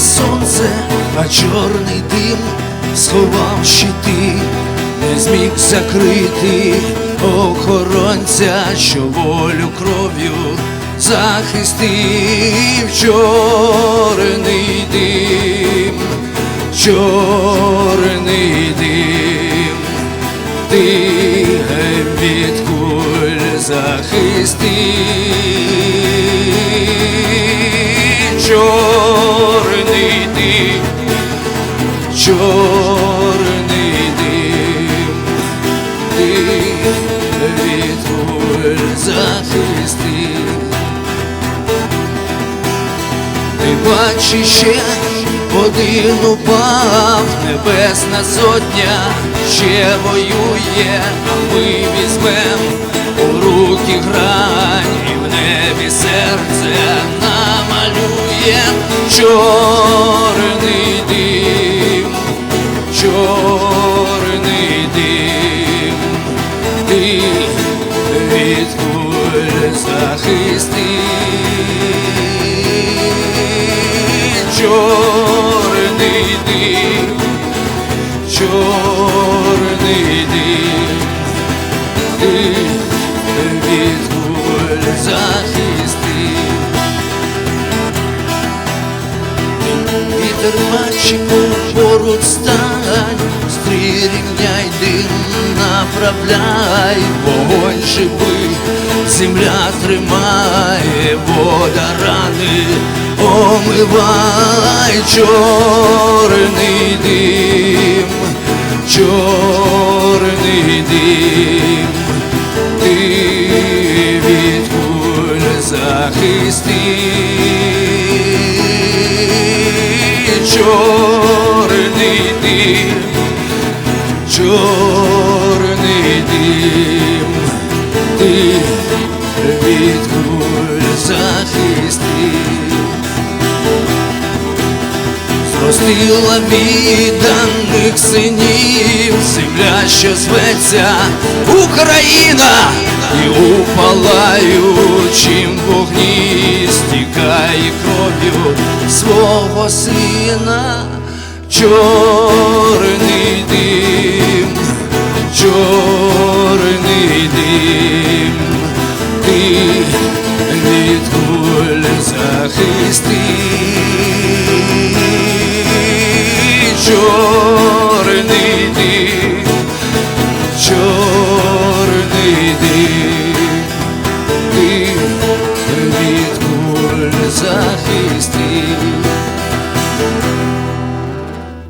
сонце, а чорний дим сховав щити, не зміг закрити охоронця, що волю кров'ю захистив чорний дим, чорний дим, ти від куль захистив. Чорний дим, чорний дим, ти від куль захистив. Ти бачиш ще один упав, небесна сотня ще воює, а ми візьмем у руки грань чорний дим, чорний дим, ти від куль захистив чорний дим, чорний дим, ти від куль захистив. Вітер мальчику поруч стань, стрірівняй дим направляй, вогонь живий, земля тримає, вода рани, омивай чорний дим, чорний чорний дим, чорний дим, ти від куль захисти. Зростила відданих синів, земля, що зветься Україна, і у палаючім вогні стікає кров'ю свого сина, чорний дим, чорний дим, ти від куль захисти, чорний